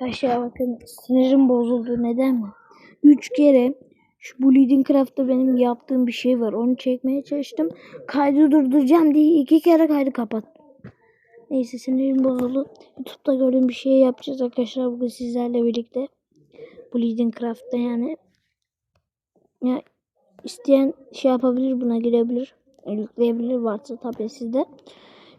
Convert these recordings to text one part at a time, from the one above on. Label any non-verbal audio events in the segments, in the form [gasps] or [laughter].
Arkadaşlar bakın sinirim bozuldu. Neden mi? Üç kere şu Bleeding Craft'ta benim yaptığım bir şey var. Onu çekmeye çalıştım. Kaydı durduracağım diye iki kere kaydı kapattım. Neyse sinirim bozuldu. YouTube'da gördüğüm bir şey yapacağız arkadaşlar bugün sizlerle birlikte. Bleeding Craft'ta yani. Ya isteyen şey yapabilir buna girebilir. Yükleyebilir varsa tabii sizde.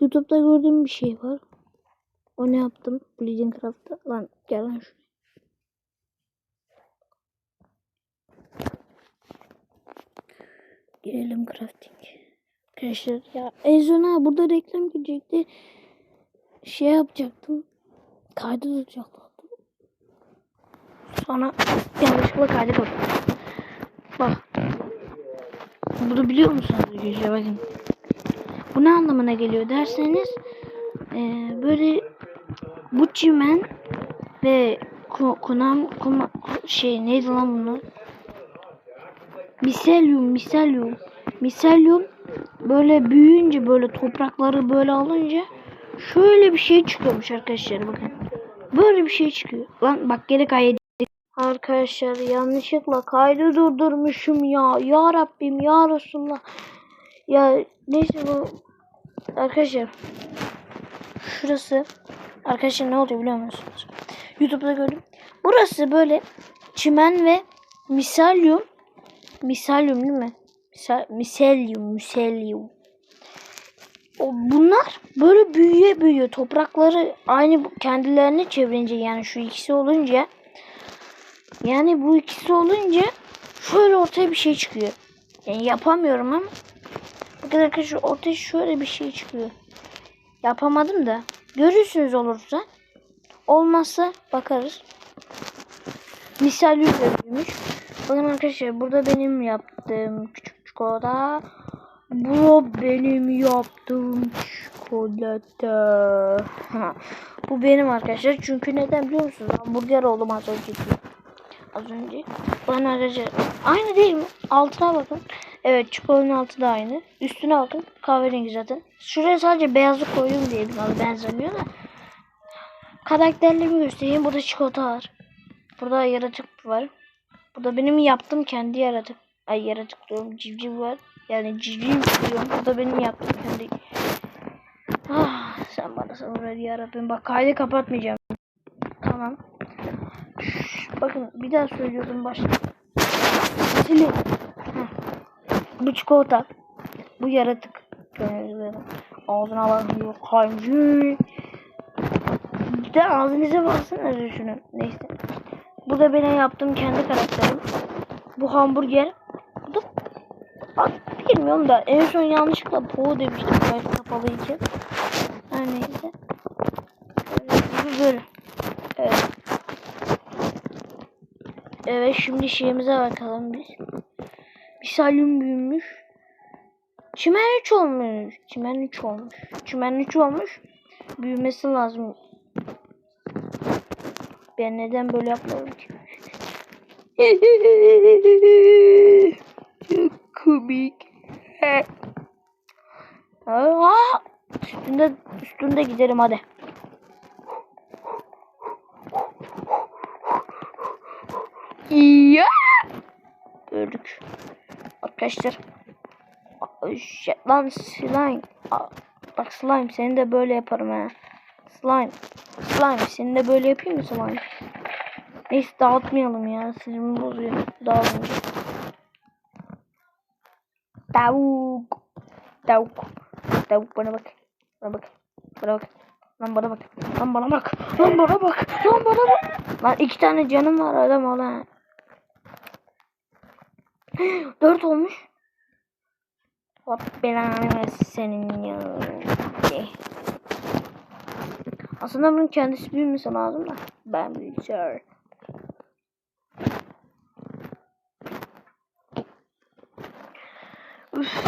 YouTube'da gördüğüm bir şey var. O ne yaptım? Bleeding Craft'ta. Lan gel lan şuraya. Girelim crafting. Arkadaşlar ya ha burada reklam gidecekti. Şey yapacaktım. Kaydı tutacaktım. Sonra yanlışlıkla kaydı kapattım. Bak. Bunu biliyor musunuz arkadaşlar bakın. Bu ne anlamına geliyor derseniz eee, böyle bu çimen ve ku, kunam kuma, şey neydi lan bunlar? Miselyum, miselyum. Miselyum böyle büyüyünce böyle toprakları böyle alınca şöyle bir şey çıkıyormuş arkadaşlar bakın. Böyle bir şey çıkıyor. Lan bak geri kaydı. Arkadaşlar yanlışlıkla kaydı durdurmuşum ya. Ya Rabbim ya Resulullah. Ya neyse bu arkadaşlar şurası arkadaşlar ne oluyor biliyor musunuz? YouTube'da gördüm. Burası böyle çimen ve miselyum miselyum değil mi? Misal, miselyum. O bunlar böyle büyüye büyüyor. Toprakları aynı kendilerini çevirince yani şu ikisi olunca yani bu ikisi olunca şöyle ortaya bir şey çıkıyor. Yani yapamıyorum ama bakın arkadaşlar ortaya şöyle bir şey çıkıyor. Yapamadım da görürsünüz olursa. Olmazsa bakarız. Misal yüzüymüş. Bakın arkadaşlar burada benim yaptığım küçük çikolata. Bu benim yaptığım çikolata. Bu benim arkadaşlar. Çünkü neden biliyor musunuz? Hamburger oldum az önce. Az önce. Bakın arkadaşlar. Aynı değil mi? Altına bakın. Evet çikolatanın altı da aynı. Üstüne bakın. Kahverengi zaten. Şuraya sadece beyazlık koydum diye biraz benzemiyor da. Karakterlerimi göstereyim. Burada çikolata var. Burada yaratık var. Burada benim yaptığım kendi yaratık. Ay yaratık diyorum. Civciv var. Yani civciv diyorum. Burada benim yaptığım kendi. Ah, sen bana sabır ver yarabbim. Bak kaydı kapatmayacağım. Tamam. Şş, bakın bir daha söylüyorum başta. Silin. Bu çikolata. Bu yaratık. Ağzına bakıyor. Kaymıyor. Bir de ağzınıza baksana şunu. Neyse. Bu da benim yaptığım kendi karakterim. Bu hamburger. Bu da Bak, bilmiyorum da en son yanlışlıkla po demiştim böyle kapalı için. Her neyse. Böyle, böyle. Evet. Evet şimdi şeyimize bakalım biz. Misalyum büyümüş. Çimen 3 olmuş. Çimen 3 olmuş. Çimen 3 olmuş. Büyümesi lazım. Ben neden böyle yapmıyorum ki? [laughs] Çok komik. Aa, üstünde üstünde giderim hadi. Ya! Öldük. Arkadaşlar. Lan slime. Bak slime seni de böyle yaparım ha. Slime. Slime seni de böyle yapayım mı slime? Neyse dağıtmayalım ya. Sinirimi bozuyor. Dağılınca. Tavuk. Tavuk. Tavuk bana bak. Bana bak. Bana bak. Lan bana bak. Lan bana bak. Lan bana bak. Lan bana bak. Lan iki tane canım var adam ha. [gasps] Dört olmuş. Hop belanı senin ya. Eh. Aslında bunun kendisi büyümesi lazım da. Ben büyütüyorum. Üf.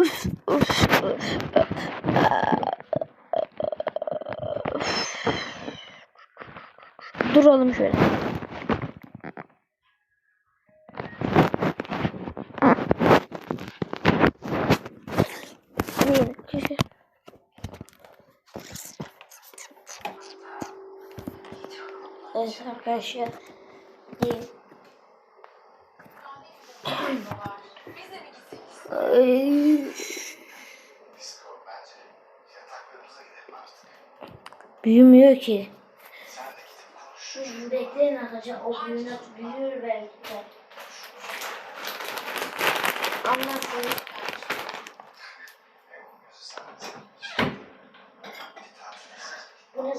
Üf. Üf. Duralım şöyle. Bir, iki, Evet arkadaşlar. Değil. Büyümüyor ki. Şu bekleyin arkadaşlar. O büyüne büyür belki de. Anlatın. Bu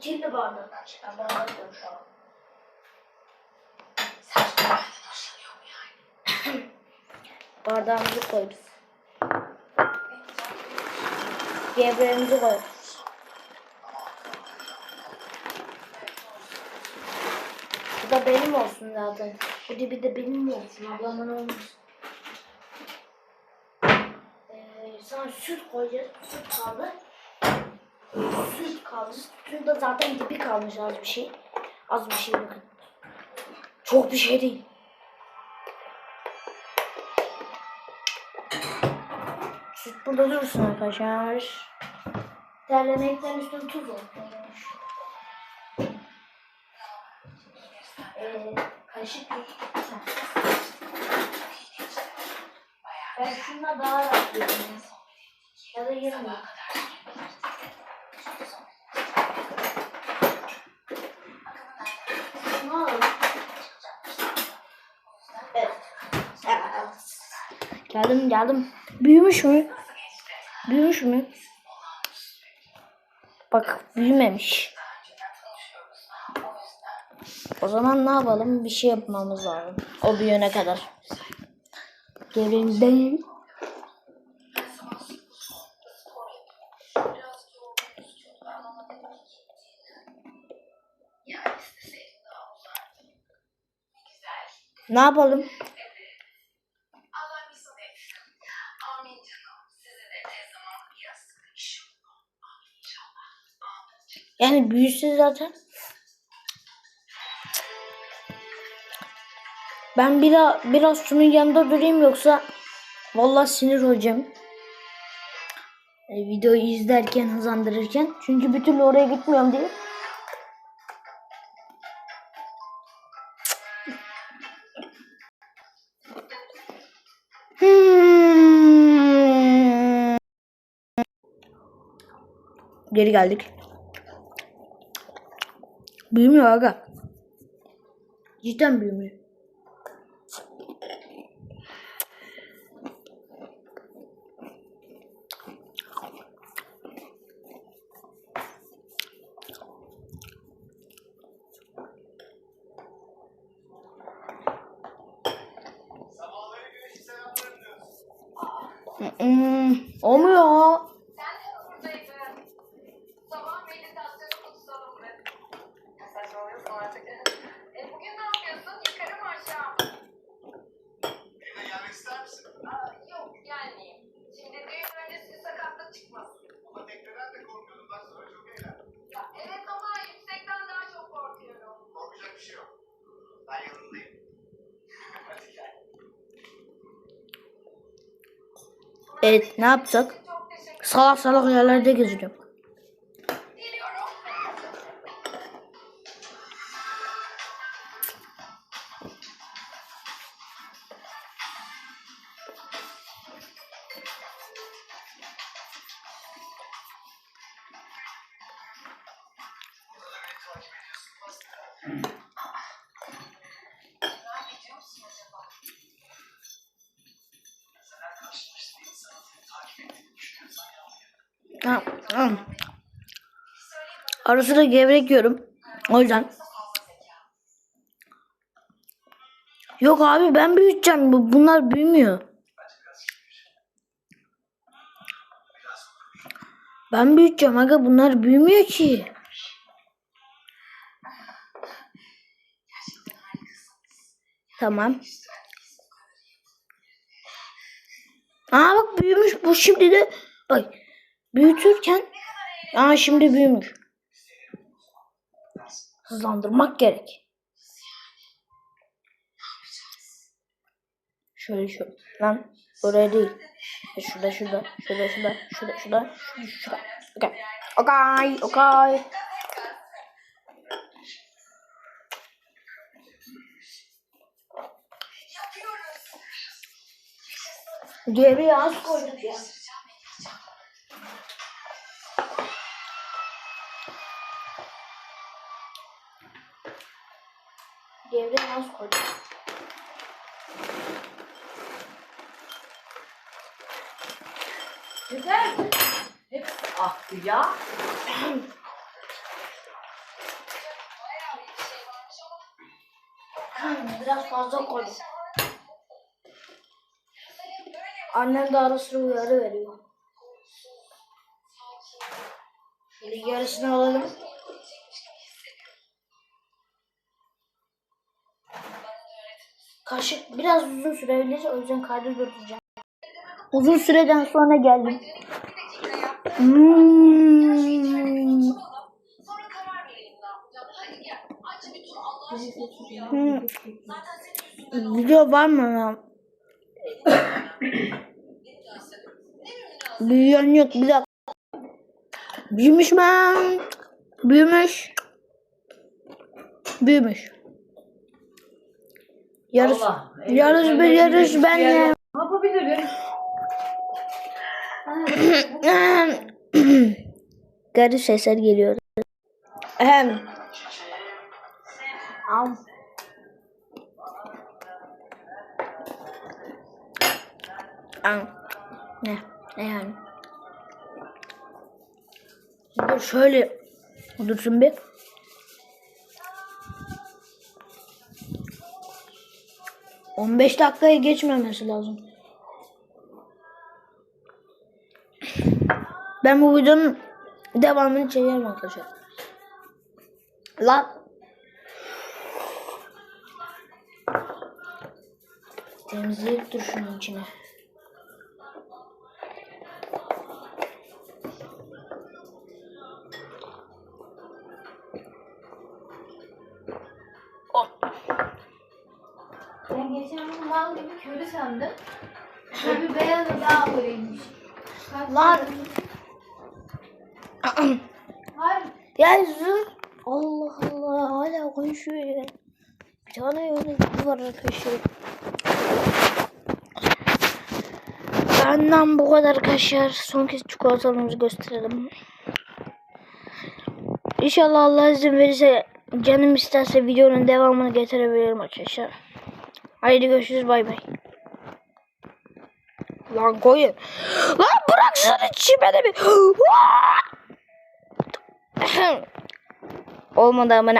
çilli bardak. Ha, bardak yok şu an. Bardağımızı koyduk. Gevreğimizi koyduk. Bu da benim olsun zaten. Bu dibi de benim olsun. Ablamın olmuş. Ee, sana süt koyacağız. Süt kaldı. Süt kaldı. Sütün de zaten dibi kalmış az bir şey. Az bir şey bakın. Çok bir şey değil. Süt burada dursun arkadaşlar. Terlemekten üstüne tuz olmuş. Ee, kaşık yok. Ben şununla daha rahat yerim. Ya da yerim. Şunu alalım. Evet. Evet. Geldim geldim. Büyümüş mü? Büyümüş mü? Bak büyümemiş. O zaman ne yapalım? Bir şey yapmamız lazım. O büyüyene kadar. Gevreğimden Ne yapalım? Allah mesut etsin. Amin canım. Size de ne zaman yastık iş olur. Amin inşallah. Amin canım. Yani büyüse zaten. Ben biraz biraz şunun yanında durayım yoksa vallahi sinir olacağım. E, videoyu izlerken hızlandırırken çünkü bir türlü oraya gitmiyorum diye. Hmm. Geri geldik. Büyümüyor aga. Cidden büyümüyor. Olmuyor. Sen de mi buradaydın? Sabah meditasyonu kutsalımdı. Ya saçmalıyorsun artık. E bugün ne yapıyorsun? Yukarı mı aşağı mı? Yine gelmek ister misin? Aa, yok gelmeyeyim. Şimdi düğün öncesi sakatlık çıkmasın. Ama tekneden de korkuyordum. Bak sonra çok eğlendim. Ya evet ama yüksekten daha çok korkuyorum. Korkacak bir şey yok. Ben. Evet ne yapacak? Salak salak yerlerde gezeceğim. Geliyorum. Merak Ara sıra gevrek yiyorum. O yüzden. Yok abi ben büyüteceğim. Bu- Bunlar büyümüyor. Ben büyüteceğim aga bunlar büyümüyor ki. Tamam. Aa bak büyümüş bu şimdi de bak Büyütürken aa şimdi büyümüş. Hızlandırmak gerek. Şöyle şöyle. Lan oraya değil. Şurada şurada. Şurada şurada. Şurada şurada. Şurada. Okey. Okey. Okey. Geriye az koyduk ya. Devreye az koyduk. Yeter. Hep aktı ya. [clears throat] Biraz fazla böyle Annem de ara sıra uyarı veriyor. Şimdi yarısını alalım. Kaşık biraz uzun sürebilir. O yüzden kaydı durduracağım. Uzun süreden sonra geldim. Hmm. Hmm. Video var mı? münasebet. Büyüyen yok. Bir dakika. Büyümüş mü? Büyümüş. Büyümüş. Yarış, Allah, yarış bir yarış yani. Ne yapabilirim? [coughs] Garip sesler geliyor. Ahem. Am. Am. Ne? Ne yani? Dur şöyle dursun bir. On beş dakikaya geçmemesi lazım. Ben bu videonun devamını çekerim arkadaşlar. Lan. Temizleyip dur şunun içine. Ben geçen gün mal gibi körü sandım. Tabii beyazı daha öyleymiş. Lan. Hayır. Ya yüzüm. Allah Allah hala konuşuyor ya. Bir tane yönetici var arkadaşlar. Benden bu kadar kaşar. Son kez çikolatamızı gösterelim. İnşallah Allah izin verirse canım isterse videonun devamını getirebilirim arkadaşlar. Haydi görüşürüz bay bay. Lan koyun. Lan bıraksana çimene bir. [gasps] Olmadı amına.